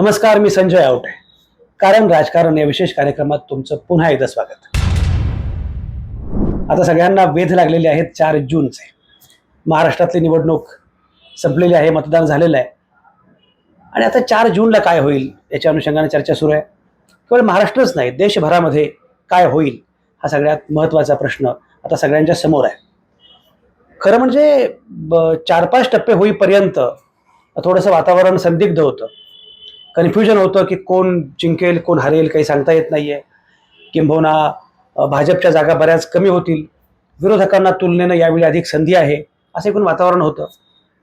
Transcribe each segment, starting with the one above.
नमस्कार मी संजय आवटे. कारण राजकारण या विशेष कार्यक्रमात तुमचं पुन्हा एकदा स्वागत. आता सगळ्यांना वेध लागलेले आहेत चार जूनचे. महाराष्ट्रातली निवडणूक संपलेली आहे मतदान झालेलं आहे. आणि आता चार जूनला काय होईल याच्या अनुषंगाने चर्चा सुरू आहे. केवळ महाराष्ट्रच नाही देशभरामध्ये काय होईल हा सगळ्यात महत्त्वाचा प्रश्न आता सगळ्यांच्या समोर आहे. खरं म्हणजे चार पाच टप्पे होईपर्यंत थोडंसं वातावरण संदिग्ध होतं. कन्फ्युजन होतं की कोण जिंकेल कोण हरेल काही सांगता येत नाही आहे किंबहुना भाजपच्या जागा बऱ्याच कमी होतील. विरोधकांना तुलनेनं यावेळी अधिक संधी आहे असं एकूण वातावरण होतं.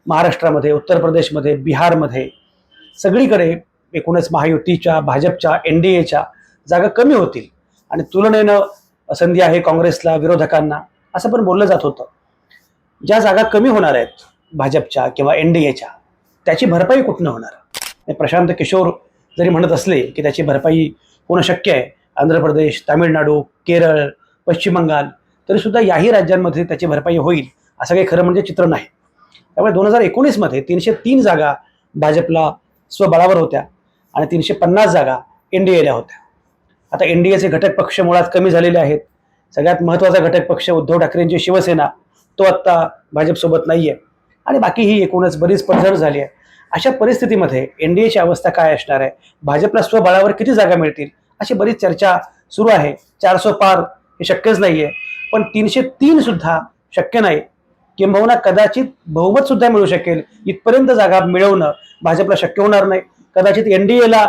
महाराष्ट्रामध्ये उत्तर प्रदेशमध्ये बिहारमध्ये सगळीकडे एकूणच महायुतीच्या भाजपच्या एन डी एच्या जागा कमी होतील. आणि तुलनेनं संधी आहे काँग्रेसला विरोधकांना असं पण बोललं जात होतं. ज्या जागा कमी होणार आहेत भाजपच्या किंवा एन डी एच्या त्याची भरपाई कुठनं होणार? प्रशांत किशोर जरी म्हणत असले की त्याची भरपाई होणं शक्य आहे आंध्र प्रदेश तामिळनाडू केरळ पश्चिम बंगाल तरीसुद्धा याही राज्यांमध्ये त्याची भरपाई होईल असं काही खरं म्हणजे चित्र नाही. त्यामुळे दोन हजार एकोणीसमध्ये तीनशे तीन जागा भाजपला स्वबळावर होत्या आणि तीनशे पन्नास जागा एन डी एला होत्या. आता एन डी एचे घटक पक्ष मुळात कमी झालेले आहेत. सगळ्यात महत्त्वाचा घटक पक्ष उद्धव ठाकरेंची शिवसेना तो आत्ता भाजपसोबत नाही आहे आणि बाकी ही एकूणच बरीच पडझड झाली आहे. अशा परिस्थितीमध्ये एन डी एची अवस्था काय असणार आहे? भाजपला स्वबळावर किती जागा मिळतील? अशी बरीच चर्चा सुरू आहे. चारसो पार हे शक्यच नाही आहे पण तीनशे तीन सुद्धा शक्य नाही. किंबहुना कदाचित बहुमत सुद्धा मिळू शकेल. इथपर्यंत जागा मिळवणं भाजपला शक्य होणार नाही. कदाचित एन डी एला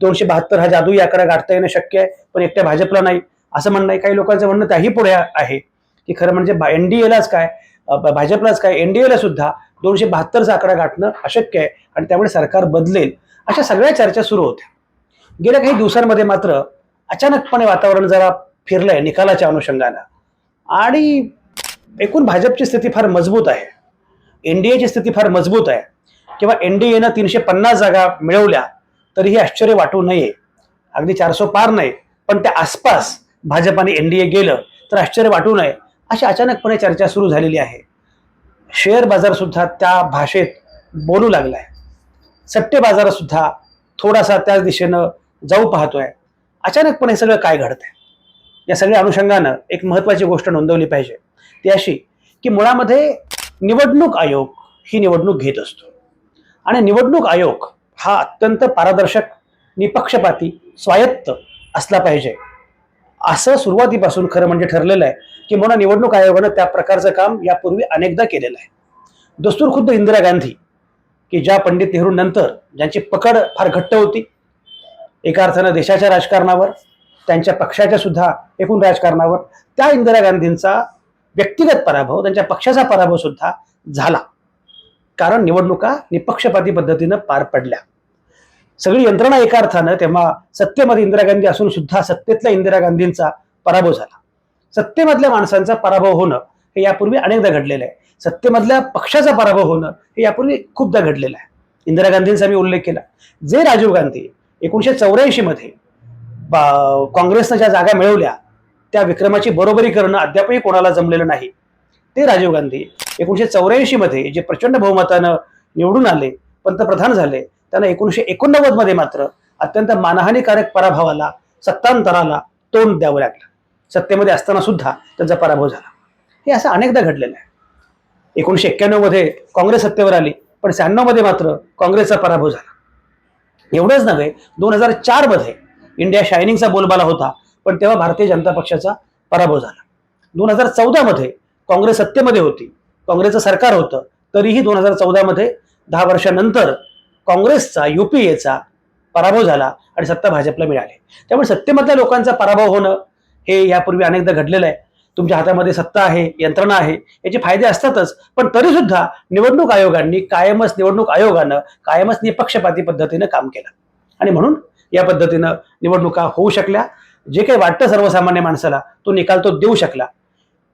दोनशे बहात्तर हा जादू आकडा गाठता येणं शक्य आहे पण एकट्या भाजपला नाही. असं म्हणणं आहे काही लोकांचं म्हणणं त्याही पुढे आहे की खरं म्हणजे एन डी एलाच काय भाजपलाच काय एन डी एला सुद्धा दोनशे बहात्तरचा आकडा गाठणं अशक्य आहे आणि त्यामुळे सरकार बदलेल. अशा सगळ्या चर्चा सुरू होत्या. गेल्या काही दिवसांमध्ये मात्र अचानकपणे वातावरण जरा फिरलंय निकालाच्या अनुषंगानं. आणि एकूण भाजपची स्थिती फार मजबूत आहे. एनडीएची स्थिती फार मजबूत आहे. किंवा एनडीएनं तीनशे पन्नास जागा मिळवल्या तरीही आश्चर्य वाटू नये. अगदी चारसो पार नाही पण त्या आसपास भाजपाने एनडीए गेलं तर आश्चर्य वाटू नये अशी अचानकपणे चर्चा सुरू झालेली आहे. शेअर बाजार सुद्धा त्या भाषेत बोलू लागलाय. सट्टे बाजार सुद्धा थोडासा त्याच दिशेनं जाऊ पाहतोय. अचानकपणे हे सगळं काय घडतंय? या सगळ्या अनुषंगानं एक महत्वाची गोष्ट नोंदवली पाहिजे. ती अशी की मुळामध्ये निवडणूक आयोग ही निवडणूक घेत असतो. आणि निवडणूक आयोग हा अत्यंत पारदर्शक निपक्षपाती स्वायत्त असला पाहिजे. असं सुरुवातीपासून खरं म्हणजे ठरलेलं आहे की म्हणून निवडणूक आयोगानं त्या प्रकारचं काम यापूर्वी अनेकदा केलेलं आहे. दस्तूर खुद्द इंदिरा गांधी की ज्या पंडित नेहरू नंतर ज्यांची पकड फार घट्ट होती एका अर्थानं देशाच्या राजकारणावर त्यांच्या पक्षाच्या सुद्धा एकूण राजकारणावर त्या इंदिरा गांधींचा व्यक्तिगत पराभव त्यांच्या पक्षाचा पराभव सुद्धा झाला. कारण निवडणुका निपक्षपाती पद्धतीनं पार पडल्या. सगळी यंत्रणा एका अर्थानं तेव्हा सत्तेमध्ये इंदिरा गांधी असून सुद्धा सत्तेतल्या इंदिरा गांधींचा पराभव झाला. सत्तेमधल्या माणसांचा पराभव होणं हे यापूर्वी अनेकदा घडलेलं आहे. सत्तेमधल्या पक्षाचा पराभव होणं हे यापूर्वी खूपदा घडलेलं आहे. इंदिरा गांधींचा मी उल्लेख केला. जे राजीव गांधी एकोणीशे चौऱ्याऐंशी मध्ये बा- काँग्रेसनं ज्या जागा मिळवल्या त्या विक्रमाची बरोबरी करणं अद्यापही कोणाला जमलेलं नाही. ते राजीव गांधी एकोणीशे चौऱ्याऐंशी मध्ये जे प्रचंड बहुमतानं निवडून आले पंतप्रधान झाले त्यांना एकोणीशे एकोणनव्वदमध्ये मात्र अत्यंत मानहानीकारक पराभवाला सत्तांतराला तोंड द्यावं लागलं. सत्तेमध्ये असताना सुद्धा त्यांचा पराभव झाला. हे असं अनेकदा घडलेलं आहे. एकोणीशे एक्क्याण्णवमध्ये काँग्रेस सत्तेवर आली पण शहाण्णवमध्ये मात्र काँग्रेसचा पराभव झाला. एवढंच नव्हे दोन हजार चारमध्ये इंडिया शायनिंगचा बोलबाला होता पण तेव्हा भारतीय जनता पक्षाचा पराभव झाला. दोन हजार चौदा मध्ये काँग्रेस सत्तेमध्ये होती. काँग्रेसचं सरकार होतं तरीही दोन हजार चौदा मध्ये दहा वर्षानंतर काँग्रेसचा युपीएचा पराभव झाला आणि सत्ता भाजपला मिळाली. त्यामुळे सत्तेमधल्या लोकांचा पराभव होणं हे यापूर्वी अनेकदा घडलेलं आहे. तुमच्या हातामध्ये सत्ता आहे यंत्रणा आहे याचे फायदे असतातच पण तरी सुद्धा निवडणूक आयोगांनी कायमच निवडणूक आयोगानं कायमच निपक्षपाती पद्धतीनं काम केलं. आणि म्हणून या पद्धतीनं निवडणुका होऊ शकल्या. जे काही वाटतं सर्वसामान्य माणसाला तो निकाल तो देऊ शकला.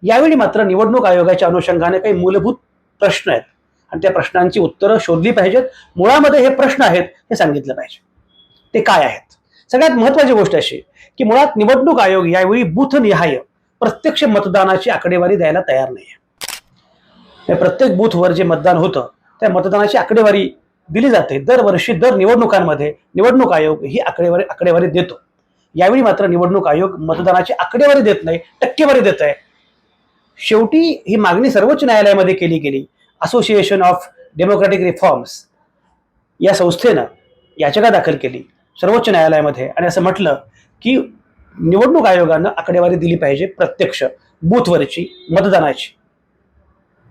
यावेळी मात्र निवडणूक आयोगाच्या अनुषंगाने काही मूलभूत प्रश्न आहेत. आणि त्या प्रश्नांची उत्तरं शोधली पाहिजेत. मुळामध्ये हे प्रश्न आहेत हे सांगितलं पाहिजे. ते काय आहेत? सगळ्यात महत्वाची गोष्ट अशी की मुळात निवडणूक आयोग यावेळी बूथनिहाय प्रत्यक्ष मतदानाची आकडेवारी द्यायला तयार नाही आहे प्रत्येक बूथवर जे मतदान होतं त्या मतदानाची आकडेवारी दिली जाते. दरवर्षी दर निवडणुकांमध्ये निवडणूक आयोग ही आकडेवारी आकडेवारी देतो. यावेळी मात्र निवडणूक आयोग मतदानाची आकडेवारी देत नाही टक्केवारी देत आहे. शेवटी ही मागणी सर्वोच्च न्यायालयामध्ये केली गेली. असोसिएशन ऑफ डेमोक्रॅटिक रिफॉर्म्स या संस्थेनं याचिका दाखल केली सर्वोच्च न्यायालयामध्ये. आणि असं म्हटलं की निवडणूक आयोगानं आकडेवारी दिली पाहिजे प्रत्यक्ष बूथवरची मतदानाची.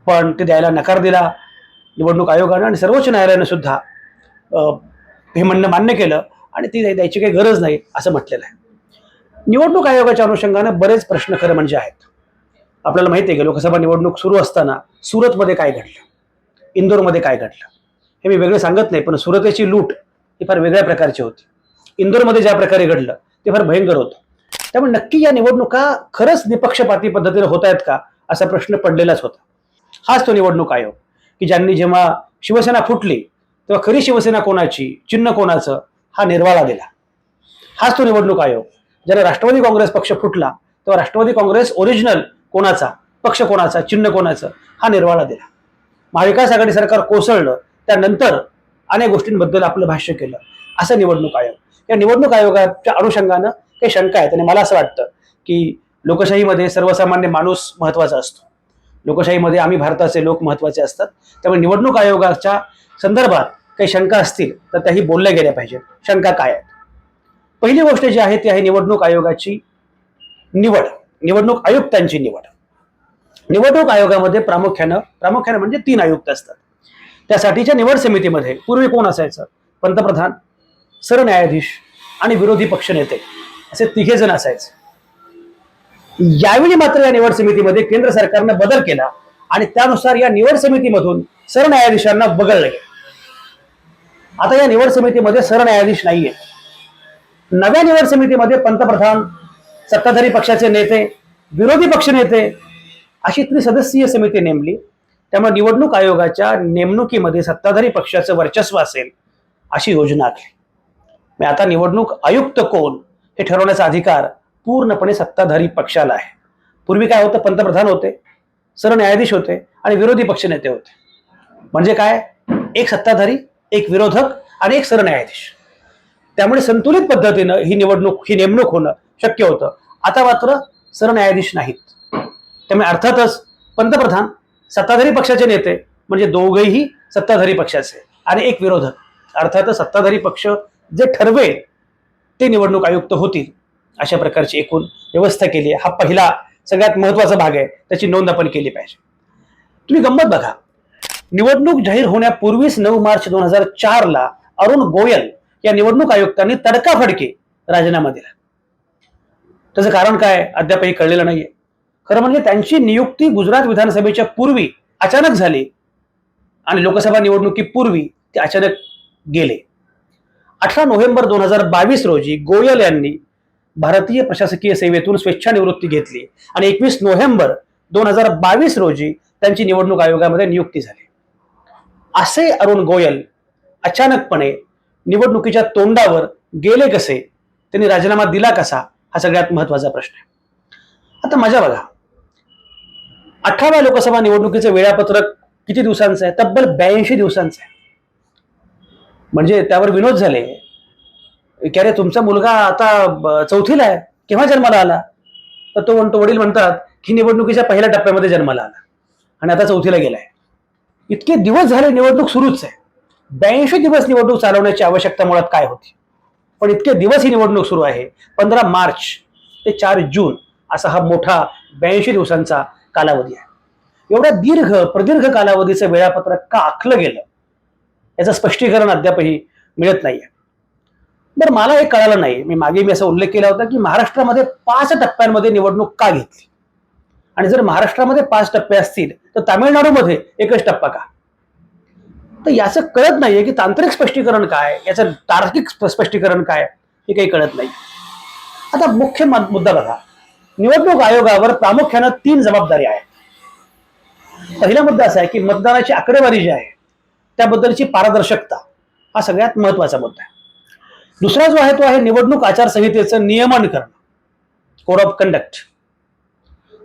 पण ते द्यायला नकार दिला निवडणूक आयोगानं आणि सर्वोच्च न्यायालयानं सुद्धा हे म्हणणं मान्य केलं आणि ती द्यायची काही गरज नाही असं म्हटलेलं आहे. निवडणूक आयोगाच्या अनुषंगानं बरेच प्रश्न खरं म्हणजे आहेत. आपल्याला माहिती आहे की लोकसभा निवडणूक सुरू असताना सुरतमध्ये काय घडलं? इंदोरमध्ये काय घडलं? हे मी वेगळे सांगत नाही पण सुरतेची लूट ही फार वेगळ्या प्रकारची होती. इंदोरमध्ये ज्या प्रकारे घडलं ते फार भयंकर होतं. त्यामुळे नक्की या निवडणुका खरंच निपक्षपाती पद्धतीने होत आहेत का असा प्रश्न पडलेलाच होता. हाच तो निवडणूक आयोग की ज्यांनी जेव्हा शिवसेना फुटली तेव्हा खरी शिवसेना कोणाची चिन्ह कोणाचं हा निर्वाळा दिला. हाच तो निवडणूक आयोग. ज्याला राष्ट्रवादी काँग्रेस पक्ष फुटला तेव्हा राष्ट्रवादी काँग्रेस ओरिजिनल कोणाचा? पक्ष कोणाचा? चिन्ह कोणाचं? हा निर्वाळा दिला. महाविकास आघाडी सरकार कोसळलं त्यानंतर अनेक गोष्टींबद्दल आपलं भाष्य केलं. असं निवडणूक आयोग. या निवडणूक आयोगाच्या अनुषंगानं काही शंका आहेत आणि मला असं वाटतं की लोकशाहीमध्ये सर्वसामान्य माणूस महत्त्वाचा असतो. लोकशाहीमध्ये आम्ही भारताचे लोक महत्त्वाचे असतात. त्यामुळे निवडणूक आयोगाच्या संदर्भात काही शंका असतील तर त्याही बोलल्या गेल्या पाहिजेत. शंका काय आहेत? पहिली गोष्ट जी आहे ती आहे निवडणूक आयोगाची निवड. निवडणूक आयुक्तांची निवड. निवडणूक आयोगामध्ये प्रामुख्यानं प्रामुख्यानं म्हणजे तीन आयुक्त असतात. त्यासाठीच्या निवड समितीमध्ये पूर्वी कोण असायचं? पंतप्रधान सरन्यायाधीश आणि विरोधी पक्षनेते असे तिघे जण असायचे. यावेळी मात्र या निवड समितीमध्ये केंद्र सरकारनं बदल केला आणि त्यानुसार या निवड समितीमधून सरन्यायाधीशांना वगळलं गेलं. आता या निवड समितीमध्ये सरन्यायाधीश नाहीये. नव्या निवड समितीमध्ये पंतप्रधान सत्ताधारी पक्षाचे नेते विरोधी पक्ष नेते अशी त्रिसदस्यीय समिती नेमली. त्यामुळे निवडणूक आयोगाच्या नेमणुकीमध्ये सत्ताधारी पक्षाचं वर्चस्व असेल अशी योजना आखली मग आता निवडणूक आयुक्त कोण हे ठरवण्याचा अधिकार पूर्णपणे सत्ताधारी पक्षाला आहे. पूर्वी काय होतं? पंतप्रधान होते सरन्यायाधीश होते आणि विरोधी पक्षनेते होते. म्हणजे काय? एक सत्ताधारी एक विरोधक आणि एक सरन्यायाधीश. त्यामुळे संतुलित पद्धतीनं ही निवडणूक ही नेमणूक होणं शक्य होतं. आता मात्र सरन्यायाधीश नाहीत. त्यामुळे अर्थातच पंतप्रधान सत्ताधारी पक्षाचे नेते म्हणजे दोघेही सत्ताधारी पक्षाचे आणि एक विरोधक. अर्थातच सत्ताधारी पक्ष जे ठरवेल ते निवडणूक आयुक्त होतील अशा प्रकारची एकूण व्यवस्था केली आहे. हा पहिला सगळ्यात महत्त्वाचा भाग आहे. त्याची नोंद आपण केली पाहिजे. तुम्ही गंमत बघा. निवडणूक जाहीर होण्यापूर्वीच नऊ मार्च दोन हजार चारला अरुण गोयल या निवडणूक आयुक्तांनी तडकाफडकी राजीनामा दिला. त्याचं कारण काय अद्यापही कळलेलं नाहीये. खरं म्हणजे त्यांची नियुक्ती गुजरात विधानसभेच्या पूर्वी अचानक झाली आणि लोकसभा निवडणुकीपूर्वी ते अचानक गेले. अठरा नोव्हेंबर दोन हजार बावीस रोजी गोयल यांनी भारतीय प्रशासकीय सेवेतून स्वेच्छानिवृत्ती घेतली आणि एकवीस नोव्हेंबर दोन हजार बावीस रोजी त्यांची निवडणूक आयोगामध्ये नियुक्ती झाली. असे अरुण गोयल अचानकपणे निवडणुकीच्या तोंडावर गेले कसे? त्यांनी राजीनामा दिला कसा? हा सगळ्यात महत्त्वाचा प्रश्न आहे. आता मजा बघा. अठराव्या लोकसभा निवडणुकीचं वेळापत्रक किती दिवसांचं आहे? तब्बल ब्याऐंशी दिवसांचं आहे. म्हणजे त्यावर विनोद झाले. की अरे तुमचा मुलगा आता चौथीला आहे. केव्हा जन्माला आला? तर तो म्हणतो वडील म्हणतात की निवडणुकीच्या पहिल्या टप्प्यामध्ये जन्माला आला. आणि आता चौथीला गेलाय. इतके दिवस झाले निवडणूक सुरूच आहे. ब्याऐंशी दिवस निवडणूक चालवण्याची आवश्यकता मुळात काय होती? पण इतके दिवस ही निवडणूक सुरू आहे. पंधरा मार्च ते चार जून असा हा मोठा ब्याऐंशी दिवसांचा कालावधी आहे. एवढ्या दीर्घ प्रदीर्घ कालावधीचं वेळापत्रक का आखलं गेलं? याचं स्पष्टीकरण अद्यापही मिळत नाहीये. बरं मला हे कळालं नाही. मी मागे मी असा उल्लेख केला होता की महाराष्ट्रामध्ये पाच टप्प्यांमध्ये निवडणूक का घेतली? आणि जर महाराष्ट्रामध्ये पाच टप्पे असतील तर तामिळनाडूमध्ये एकच टप्पा का? तर याचं कळत नाहीये की तांत्रिक स्पष्टीकरण काय याचं तार्किक स्पष्टीकरण काय हे काही कळत नाही. आता मुख्य मुद्दा बघा. निवडणूक आयोगावर प्रामुख्यानं तीन जबाबदारी आहे पहिला मुद्दा असा आहे की मतदानाची आकडेवारी जी आहे त्याबद्दलची पारदर्शकता हा सगळ्यात महत्त्वाचा मुद्दा आहे. दुसरा जो आहे तो आहे निवडणूक आचारसंहितेचं नियमन करणं कोड ऑफ कंडक्ट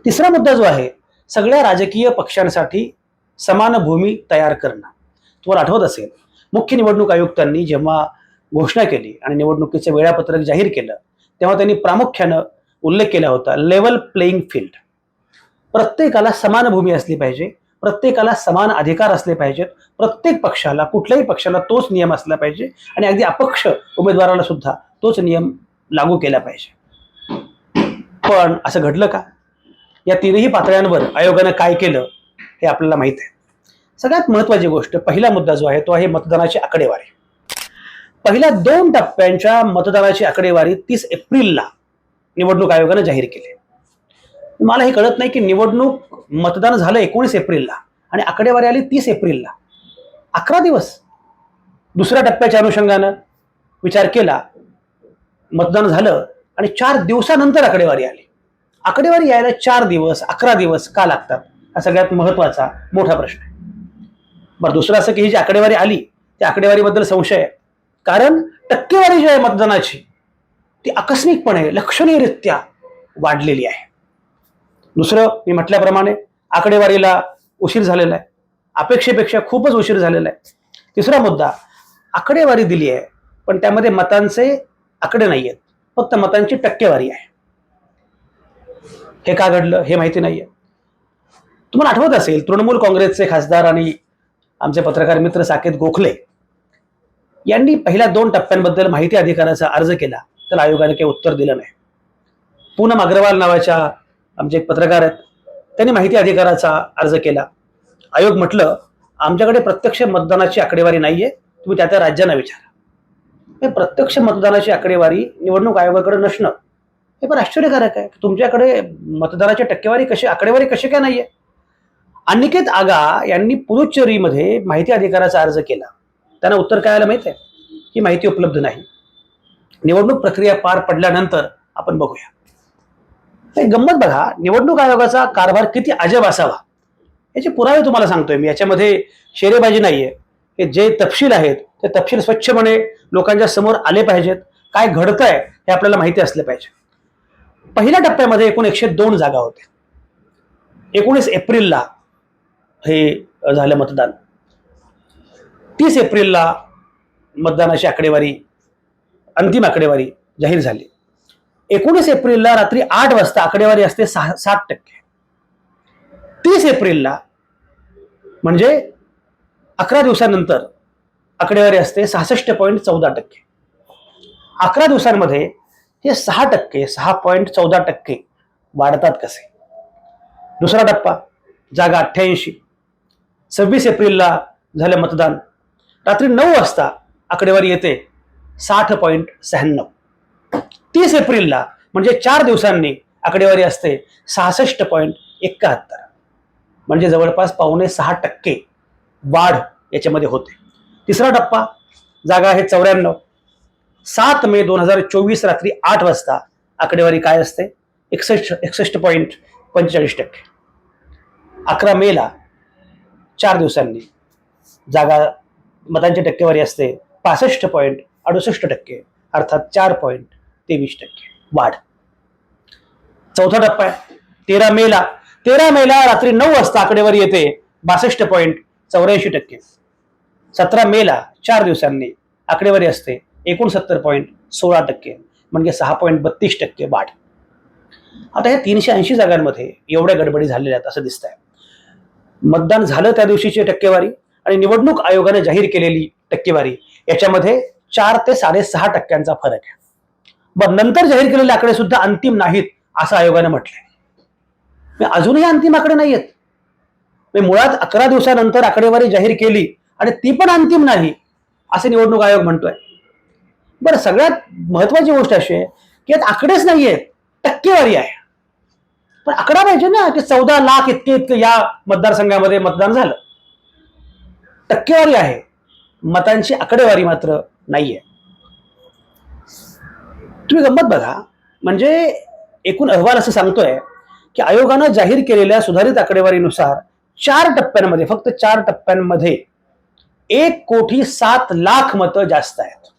तिसरा मुद्दा जो आहे सगळ्या राजकीय पक्षांसाठी समान भूमी तयार करणं. तुम्हाला आठवत असेल. मुख्य निवडणूक आयुक्तांनी जेव्हा घोषणा केली आणि निवडणुकीचं वेळापत्रक जाहीर केलं तेव्हा त्यांनी प्रामुख्यानं उल्लेख केला होता लेवल प्लेईंग फील्ड प्रत्येकाला समान भूमी असली पाहिजे प्रत्येकाला समान अधिकार असले पाहिजेत प्रत्येक पक्षाला कुठल्याही पक्षाला तोच नियम असला पाहिजे आणि अगदी अपक्ष उमेदवाराला सुद्धा तोच नियम लागू केला पाहिजे. पण असं घडलं का? या तीनही पातळ्यांवर आयोगानं काय केलं हे आपल्याला माहीत आहे. सगळ्यात महत्वाची गोष्ट पहिला मुद्दा जो आहे तो आहे मतदानाची आकडेवारी. पहिल्या दोन टप्प्यांच्या मतदानाची आकडेवारी तीस एप्रिलला निवडणूक आयोगानं जाहीर केली. मला हे कळत नाही की निवडणूक मतदान झालं एकोणीस एप्रिलला आणि आकडेवारी आली तीस एप्रिलला. अकरा दिवस. दुसऱ्या टप्प्याच्या अनुषंगानं विचार केला मतदान झालं आणि चार दिवसानंतर आकडेवारी आली. आकडेवारी यायला चार दिवस अकरा दिवस का लागतात? हा सगळ्यात महत्त्वाचा मोठा प्रश्न आहे. बरं दुसरं असं की ही जी आकडेवारी आली त्या आकडेवारीबद्दल संशय आहे. कारण टक्केवारी जी आहे मतदानाची ती आकस्मिकपणे लक्षणीयरित्या वाढलेली आहे. दुसरं मी म्हटल्याप्रमाणे आकडेवारीला उशीर झालेला आहे. अपेक्षेपेक्षा खूपच उशीर झालेला आहे. तिसरा मुद्दा आकडेवारी दिली आहे पण त्यामध्ये मतांचे आकडे नाही आहेत. फक्त मतांची टक्केवारी आहे. हे का घडलं हे माहिती नाहीये. तुम्हाला आठवत असेल तृणमूल काँग्रेसचे खासदार आणि आमचे पत्रकार मित्र साकेत गोखले यांनी पहिल्या दोन टप्प्यांबद्दल माहिती अधिकाराचा अर्ज केला. तर आयोगाने काही उत्तर दिलं नाही. पूनम अग्रवाल नावाच्या आमचे एक पत्रकार आहेत. त्यांनी माहिती अधिकाराचा अर्ज केला. आयोग म्हटलं आमच्याकडे प्रत्यक्ष मतदानाची आकडेवारी नाहीये. तुम्ही त्या त्या राज्यांना विचारा. हे प्रत्यक्ष मतदानाची आकडेवारी निवडणूक आयोगाकडे नसणं हे पण आश्चर्यकारक आहे. तुमच्याकडे मतदानाची टक्केवारी कशी आकडेवारी कशी काय नाहीये? अनिकेत आगा यांनी पुदुच्चेरीमध्ये माहिती अधिकाराचा अर्ज केला. त्यांना उत्तर काय आलं माहिती आहे ही माहिती उपलब्ध नाही. निवडणूक प्रक्रिया पार पडल्यानंतर आपण बघूया. गंमत बघा निवडणूक आयोगाचा कारभार किती अजब असावा. याचे पुरावे तुम्हाला सांगतोय मी. याच्यामध्ये शेरेबाजी नाहीये. हे जे तपशील आहेत ते तपशील स्वच्छपणे लोकांच्या समोर आले पाहिजेत. काय घडतंय हे आपल्याला माहिती असलं पाहिजे. पहिल्या टप्प्यामध्ये एकूण एकशे दोन जागा होत्या. एकोणीस एप्रिलला हे झालं मतदान. तीस एप्रिलला मतदानाची आकडेवारी अंतिम आकडेवारी जाहीर झाली. एकोणीस एप्रिलला रात्री आठ वाजता आकडेवारी असते सहा सात टक्के. तीस एप्रिलला म्हणजे अकरा दिवसानंतर आकडेवारी असते सहासष्ट पॉईंट चौदा टक्के. अकरा दिवसांमध्ये हे सहा टक्के सहा पॉईंट चौदा टक्के वाढतात कसे? दुसरा टप्पा जागा अठ्ठ्याऐंशी. सव्वीस एप्रिलला झालं मतदान. रात्री नऊ वाजता आकडेवारी येते साठ पॉईंट शहाण्णव. तीस एप्रिलला म्हणजे चार दिवसांनी आकडेवारी असते सहासष्ट पॉईंट एकाहत्तर. म्हणजे जवळपास पावणे सहा टक्के वाढ याच्यामध्ये होते. तिसरा टप्पा जागा आहे चौऱ्याण्णव. सात मे दोन हजार चोवीस रात्री आठ वाजता आकडेवारी काय असते? एकसष्ट एकसष्ट पॉईंट पंचेचाळीस टक्के. अकरा मेला चार दिवसांनी. जागा मतांची टक्केवारी असते पासष्ट पॉईंट अडुसष्ट टक्के अर्थात चार पॉईंट तेवीस टक्के वाढ. चौथा टप्पा आहे तेरा मेला. तेरा मेला रात्री नऊ वाजता आकडेवारी येते बासष्ट पॉईंट चौऱ्याऐंशी टक्के. सतरा मेला चार दिवसांनी आकडेवारी असते एकोणसत्तर पॉईंट सोळा टक्के म्हणजे सहा पॉईंट बत्तीस टक्के वाढ. आता या तीनशे ऐंशी जागांमध्ये एवढ्या गडबडी झालेल्या आहेत असं दिसत आहे मतदान झालं त्या दिवशीची टक्केवारी आणि निवडणूक आयोगाने जाहीर केलेली टक्केवारी याच्यामध्ये चार ते साडेसहा टक्क्यांचा फरक आहे. बर नंतर जाहीर केलेले आकडे सुद्धा अंतिम नाहीत असं आयोगाने म्हटलंय. म्हणजे अजूनही अंतिम आकडे नाही आहेत म्हणजे मुळात अकरा दिवसानंतर आकडेवारी जाहीर केली आणि ती पण अंतिम नाही असे निवडणूक आयोग म्हणतोय. बरं सगळ्यात महत्वाची गोष्ट अशी आहे की यात आकडेच नाही आहेत टक्केवारी आहे. पण आकडा पाहिजे ना की चौदा लाख इतके इतके या मतदारसंघामध्ये मतदान झालं. टक्केवारी आहे. मतांची आकडेवारी मात्र नाहीये. तुम्ही गंमत बघा. म्हणजे एकूण अहवाल असं सांगतोय की आयोगानं जाहीर केलेल्या सुधारित आकडेवारीनुसार चार टप्प्यांमध्ये फक्त चार टप्प्यांमध्ये एक कोटी सात लाख मतं जास्त आहेत.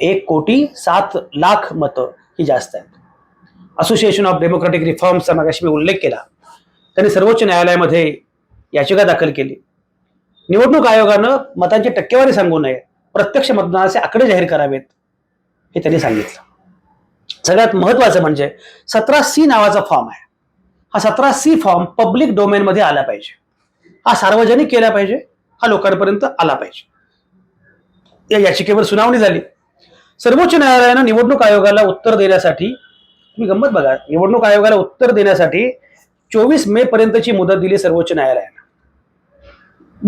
एक कोटी सात लाख मतं ही जास्त आहेत. असोसिएशन ऑफ डेमोक्रेटिक रिफॉर्म्सचा मागाशी मी उल्लेख केला. त्यांनी सर्वोच्च न्यायालयामध्ये याचिका दाखल केली. निवडणूक आयोगानं मतांची टक्केवारी सांगू नये. प्रत्यक्ष मतदानाचे आकडे जाहीर करावेत हे त्यांनी सांगितलं. सगळ्यात महत्वाचं म्हणजे सतरा सी नावाचा फॉर्म आहे. हा सतरा सी फॉर्म पब्लिक डोमेनमध्ये आला पाहिजे. हा सार्वजनिक केला पाहिजे हा लोकांपर्यंत आला पाहिजे. या याचिकेवर सुनावणी झाली. सर्वोच्च न्यायालयानं निवडणूक आयोगाला उत्तर देण्यासाठी तुम्ही गंमत बघा निवडणूक आयोगाला उत्तर देण्यासाठी चोवीस मे पर्यंतची मुदत दिली सर्वोच्च न्यायालयानं.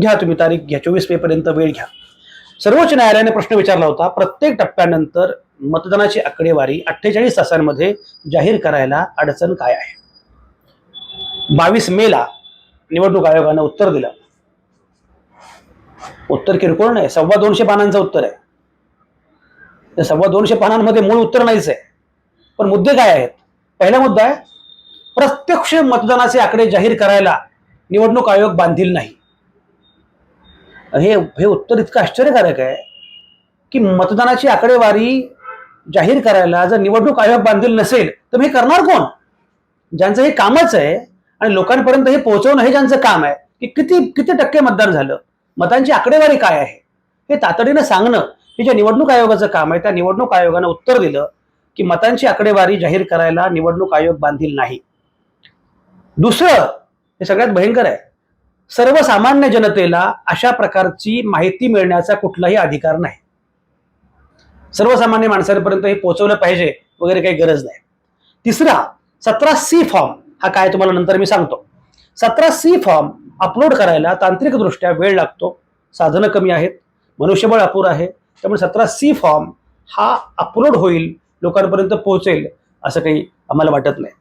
घ्या तुम्ही तारीख घ्या. चोवीस मे पर्यंत वेळ घ्या. सर्वोच्च न्यायालयाने प्रश्न विचारला होता प्रत्येक टप्प्यानंतर मतदानाची आकडेवारी अठ्ठेचाळीस तासांमध्ये जाहीर करायला अडचण काय आहे? बावीस मेला निवडणूक आयोगानं उत्तर दिलं. उत्तर किरकोळ नाही सव्वा दोनशे पानांचं उत्तर आहे. सव्वा दोनशे पानांमध्ये मूळ उत्तर नाहीच आहे. पण मुद्दे काय आहेत? पहिला मुद्दा आहे प्रत्यक्ष मतदानाचे आकडे जाहीर करायला निवडणूक आयोग बांधील नाही. हे हे उत्तर इतकं आश्चर्यकारक आहे की मतदानाची आकडेवारी जाहीर करायला जर निवडणूक आयोग बांधील नसेल तर हे करणार कोण? ज्यांचं हे कामच आहे आणि लोकांपर्यंत हे पोहोचवणं हे ज्यांचं काम आहे की किती किती टक्के मतदान झालं? मतांची आकडेवारी काय आहे? हे तातडीनं सांगणं हे जे निवडणूक आयोगाचं काम आहे त्या निवडणूक आयोगानं उत्तर दिलं. की मतांची आकडेवारी जाहीर करायला निवडणूक आयोग बांधील नाही. दुसरं हे सगळ्यात भयंकर आहे. सर्वसामान्य जनतेला अशा प्रकारची माहिती मिळण्याचा कुठलाही अधिकार नाही. सर्वसामान्य माणसांपर्यंत हे पोहोचवलं पाहिजे वगैरे काही गरज नाही. तिसरा सतरा सी फॉर्म हा काय तुम्हाला नंतर मी सांगतो. सतरा सी फॉर्म अपलोड करायला तांत्रिकदृष्ट्या वेळ लागतो. साधनं कमी आहेत मनुष्यबळ अपुर आहे. त्यामुळे सतरा सी फॉर्म हा अपलोड होईल लोकांपर्यंत पोहोचेल असं काही आम्हाला वाटत नाही.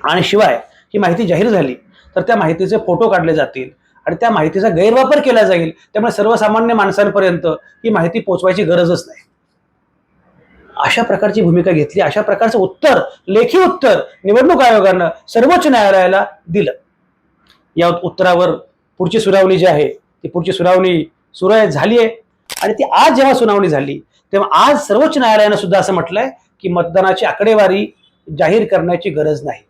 आणि शिवाय ही माहिती जाहीर झाली तर त्या माहितीचे फोटो काढले जातील आणि त्या माहितीचा गैरवापर केला जाईल. त्यामुळे सर्वसामान्य माणसांपर्यंत ही माहिती पोचवायची गरजच नाही. अशा प्रकारची भूमिका घेतली अशा प्रकारचं उत्तर लेखी उत्तर निवडणूक आयोगानं सर्वोच्च न्यायालयाला दिलं. या उत्तरावर पुढची सुनावणी जी आहे ती पुढची सुनावणी सुरू झाली आहे आणि ती आज जेव्हा सुनावणी झाली तेव्हा आज सर्वोच्च न्यायालयानं सुद्धा असं म्हटलंय की मतदानाची आकडेवारी जाहीर करण्याची गरज नाही.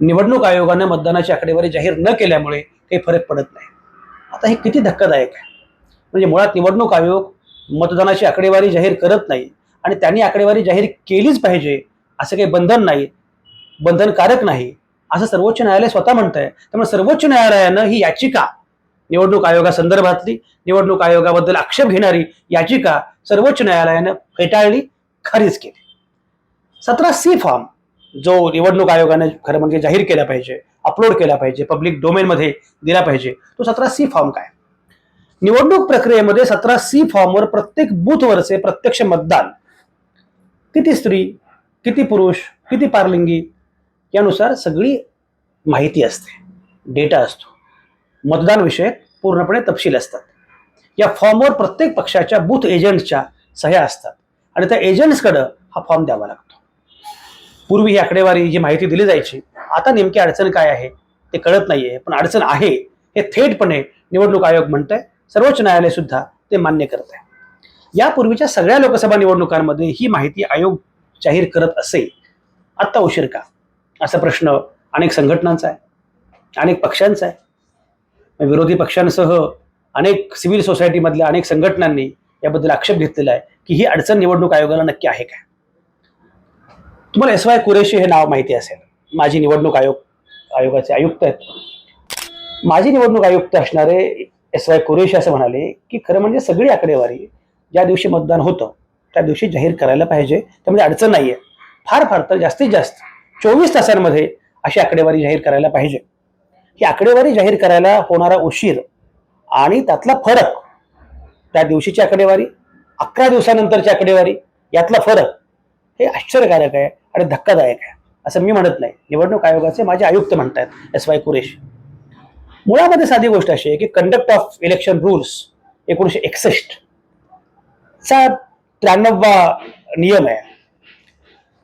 निवडणूक आयोगानं मतदानाची आकडेवारी जाहीर न केल्यामुळे काही फरक पडत नाही. आता हे किती धक्कादायक आहे. म्हणजे मुळात निवडणूक आयोग मतदानाची आकडेवारी जाहीर करत नाही आणि त्यांनी आकडेवारी जाहीर केलीच पाहिजे असं काही बंधन नाही बंधनकारक नाही असं सर्वोच्च न्यायालय स्वतः म्हणत आहे त्यामुळे सर्वोच्च न्यायालयानं ही याचिका निवडणूक आयोगासंदर्भातली निवडणूक आयोगाबद्दल आक्षेप घेणारी याचिका सर्वोच्च न्यायालयानं फेटाळली खारिज केली. सतरा सी फॉर्म जो निवडणूक आयोगाने खरं म्हणजे जाहीर केला पाहिजे अपलोड केला पाहिजे पब्लिक डोमेनमध्ये दिला पाहिजे तो सतरा सी फॉर्म काय? निवडणूक प्रक्रियेमध्ये सतरा सी फॉर्मवर प्रत्येक बूथवरचे प्रत्यक्ष मतदान किती स्त्री किती पुरुष किती पारलिंगी यानुसार सगळी माहिती असते डेटा असतो. मतदान विषयक पूर्णपणे तपशील असतात. या फॉर्मवर प्रत्येक पक्षाच्या बूथ एजंट्सच्या सह्या असतात. आणि त्या एजंट्सकडं हा फॉर्म द्यावा लागतो. पूर्वी ही आकडेवारी जी माहिती दिली जायची आता नेमकी अडचण काय आहे ते कळत नाहीये पण अडचण आहे हे थेटपणे निवडणूक आयोग म्हणत आहे सर्वोच्च न्यायालय सुद्धा ते मान्य करत आहे यापूर्वीच्या सगळ्या लोकसभा निवडणुकांमध्ये ही माहिती आयोग जाहीर करत असे आत्ता उशीर का? असा प्रश्न अनेक संघटनांचा आहे अनेक पक्षांचा आहे. विरोधी पक्षांसह अनेक सिव्हिल सोसायटीमधल्या अनेक संघटनांनी याबद्दल आक्षेप घेतलेला आहे की ही अडचण निवडणूक आयोगाला नक्की आहे काय तुम्हाला एस वाय कुरेशी हे नाव माहिती असेल. माजी निवडणूक आयोग आयोगाचे आयुक्त आहेत. माजी निवडणूक आयुक्त असणारे एस वाय कुरेशी असं म्हणाले की खरं म्हणजे सगळी आकडेवारी ज्या दिवशी मतदान होतं त्या दिवशी जाहीर करायला पाहिजे. त्यामध्ये अडचण नाही आहे फार फार तर जास्तीत जास्त चोवीस तासांमध्ये अशी आकडेवारी जाहीर करायला पाहिजे. की आकडेवारी जाहीर करायला होणारा उशीर आणि त्यातला फरक त्या दिवशीची आकडेवारी अकरा दिवसानंतरची आकडेवारी यातला फरक हे आश्चर्यकारक आहे आणि धक्कादायक आहे. असं मी म्हणत नाही. निवडणूक आयोगाचे माझे आयुक्त म्हणतात एस वाय कुरेश. मुळामध्ये साधी गोष्ट अशी आहे की कंडक्ट ऑफ इलेक्शन रूल्स एकोणीसशे एकसष्ट चा त्र्याण्णववा नियम आहे.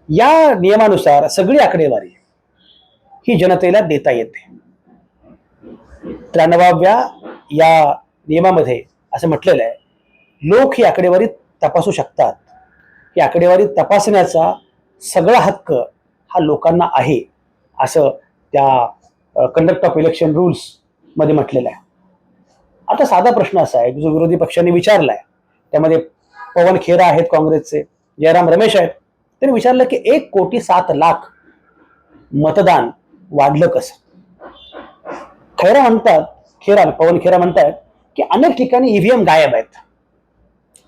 या नियमानुसार सगळी आकडेवारी ही जनतेला देता येते. त्र्याण्णवाव्या या नियमामध्ये असं म्हटलेलं आहे. लोक ही आकडेवारी तपासू शकतात. ही आकडेवारी तपासण्याचा सगळा हक्क हा लोकांना आहे असं त्या कंडक्ट ऑफ इलेक्शन रूल्समध्ये म्हटलेलं आहे. आता साधा प्रश्न असा आहे की जो विरोधी पक्षांनी विचारलाय त्यामध्ये पवन खेरा आहेत काँग्रेसचे जयराम रमेश आहेत त्यांनी विचारलं की एक कोटी सात लाख मतदान वाढलं कसं? खैरा म्हणतात खेरा पवन खेरा म्हणतात की अनेक ठिकाणी ईव्हीएम गायब आहेत.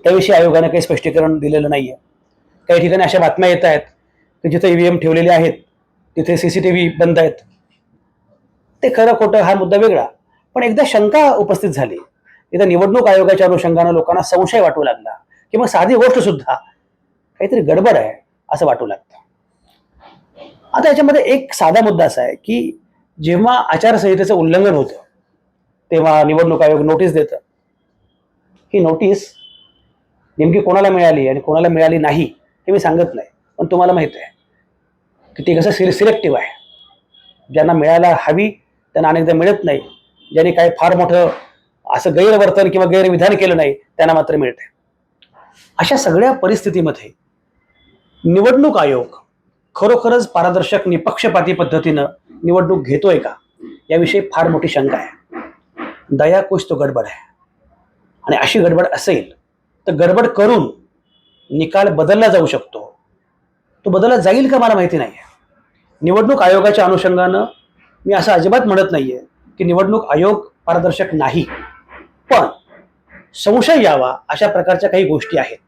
त्याविषयी आयोगाने काही स्पष्टीकरण दिलेलं नाहीये. काही ठिकाणी अशा बातम्या येत आहेत की जिथे ईव्हीएम ठेवलेले आहेत तिथे सीसीटीव्ही बंद आहेत. ते खरं खोटं हा मुद्दा वेगळा. पण एकदा शंका उपस्थित झाली. एकदा निवडणूक आयोगाच्या अनुषंगानं लोकांना संशय वाटू लागला. की मग साधी गोष्ट सुद्धा काहीतरी गडबड आहे असं वाटू लागतं. आता याच्यामध्ये एक साधा मुद्दा असा आहे की जेव्हा आचारसंहितेचं उल्लंघन होतं तेव्हा निवडणूक आयोग नोटीस देतं. ही नोटीस नेमकी कोणाला मिळाली आणि कोणाला मिळाली नाही हे मी सांगत नाही पण तुम्हाला माहीत आहे की ते कसं सिले सिलेक्टिव्ह आहे. ज्यांना मिळायला हवी त्यांना अनेकदा मिळत नाही. ज्यांनी काही फार मोठं असं गैरवर्तन किंवा गैरविधान केलं नाही त्यांना मात्र मिळते अशा सगळ्या परिस्थितीमध्ये निवडणूक आयोग खरोखरच पारदर्शक निपक्षपाती पद्धतीनं निवडणूक घेतोय का? याविषयी फार मोठी शंका आहे. दया कुछ तो गडबड आहे. आणि अशी गडबड असेल तर गडबड करून निकाल बदलला जाऊ शकतो. तो बदलला जाईल का मला माहिती नाही निवडणूक आयोगाच्या अनुषंगानं मी असं अजिबात म्हणत नाहीये की निवडणूक आयोग पारदर्शक नाही. पण संशय यावा अशा प्रकारच्या काही गोष्टी आहेत.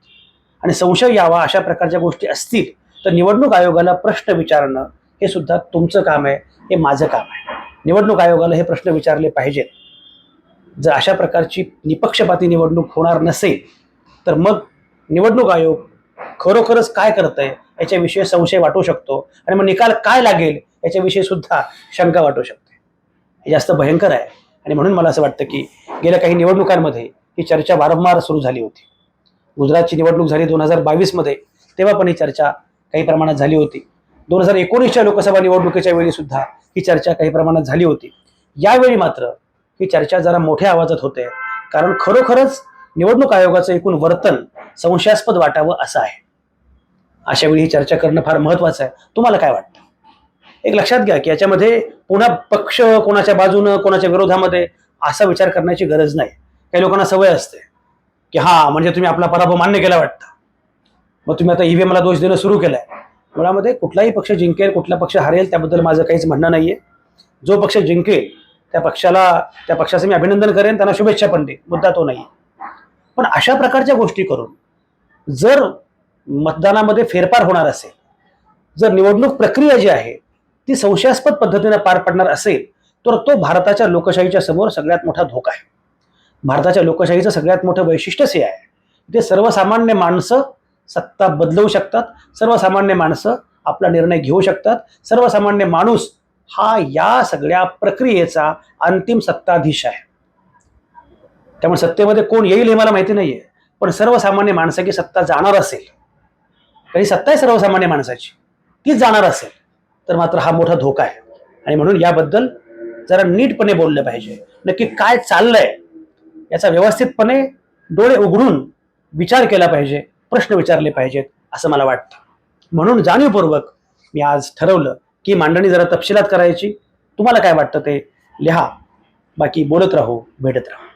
आणि संशय यावा अशा प्रकारच्या गोष्टी असतील तर निवडणूक आयोगाला प्रश्न विचारणं हे सुद्धा तुमचं काम आहे. हे माझं काम आहे. निवडणूक आयोगाला हे प्रश्न विचारले पाहिजेत. जर अशा प्रकारची निपक्षपाती निवडणूक होणार नसेल तर मग निवडणूक आयोग खरोखरच काय करत आहे याच्याविषयी संशय वाटू शकतो आणि मग निकाल काय लागेल याच्याविषयी सुद्धा शंका वाटू शकते. हे जास्त भयंकर आहे. आणि म्हणून मला असं वाटतं की गेल्या काही निवडणुकांमध्ये ही चर्चा वारंवार सुरू झाली होती. गुजरातची निवडणूक झाली दोन हजार बावीसमध्ये तेव्हा पण ही चर्चा काही प्रमाणात झाली होती. दोन हजार एकोणीसच्या लोकसभा निवडणुकीच्या वेळी सुद्धा ही चर्चा काही प्रमाणात झाली होती. यावेळी मात्र ही चर्चा जरा मोठ्या आवाजात होते. कारण खरोखरच निवडणूक आयोगाचं एकूण वर्तन संशयास्पद वाटावं असं आहे. अशा वेळी ही चर्चा करणं फार महत्वाचं आहे. तुम्हाला काय वाटतं? एक लक्षात घ्या की याच्यामध्ये पुन्हा पक्ष कोणाच्या बाजूनं कोणाच्या विरोधामध्ये असा विचार करण्याची गरज नाही. काही लोकांना सवय असते की हा म्हणजे तुम्ही आपला पराभव मान्य केला वाटतं. मग तुम्ही आता ईव्हीएमला दोष देणं सुरू केलाय. मुळामध्ये कुठलाही पक्ष जिंकेल कुठला पक्ष हारेल त्याबद्दल माझं काहीच म्हणणं नाही आहे जो पक्ष जिंकेल त्या पक्षाला त्या पक्षाचं मी अभिनंदन करेन त्यांना शुभेच्छा पण देईन. मुद्दा तो नाही पण अशा प्रकारच्या गोष्टी करून जर मतदानामध्ये फेरफार होणार असेल जर निवडणूक प्रक्रिया जी आहे ती संशयास्पद पद्धतीने पार पडणार असेल तर तो भारताच्या लोकशाहीच्या समोर सगळ्यात मोठा धोका आहे. भारताच्या लोकशाहीचं सगळ्यात मोठं वैशिष्ट्यच हे आहे. ते सर्वसामान्य माणसं सत्ता बदलवू शकतात. सर्वसामान्य माणसं आपला निर्णय घेऊ शकतात. सर्वसामान्य माणूस हा या सगळ्या प्रक्रियेचा अंतिम सत्ताधीश आहे. त्यामुळे सत्तेमध्ये कोण येईल हे मला माहिती नाहीये. पण सर्वसामान्य माणसाची सत्ता जाणार असेल. काही सत्ता आहे सर्वसामान्य माणसाची. ती जाणार असेल. तर मात्र हा मोठा धोका आहे. आणि म्हणून याबद्दल जरा नीटपणे बोललं पाहिजे. नक्की काय चाललंय याचा व्यवस्थितपणे डोळे उघडून विचार केला पाहिजे. प्रश्न विचारले पाहिजेत असं मला वाटतं. म्हणून जाणीवपूर्वक मी आज ठरवलं की मांडणी जरा तपशिलात करायची. तुम्हाला काय वाटतं ते लिहा. बाकी बोलत राहू भेटत राहू.